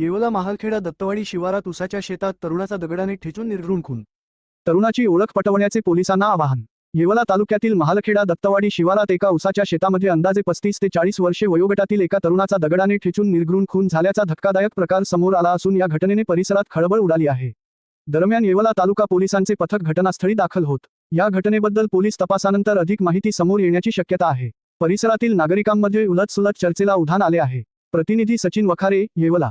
येवला महालखेडा दत्तवाडी शिवारात उसाच्या शेतात तरुणाचा दगडाने ठेचून निर्घृण खून. तरुणाची ओळख पटवण्याचे पोलिसांना आवाहन. येवला तालुक्यातील महालखेडा दत्तवाडी शिवारात एका उसाच्या शेतामध्ये अंदाजे पस्तीस ते चाळीस वर्षे वयोगटातील एका तरुणाचा दगडाने ठेचून निर्घृण खून झाल्याचा धक्कादायक प्रकार समोर आला असून या घटनेने परिसरात खळबळ उडाली आहे. दरम्यान येवला तालुका पोलिसांचे पथक घटनास्थळी दाखल होत. या घटनेबद्दल पोलीस तपासानंतर अधिक माहिती समोर येण्याची शक्यता आहे. परिसरातील नागरिकांमध्ये उलटसुलट चर्चेला उधाण आले आहे. प्रतिनिधी सचिन वखारे येवला.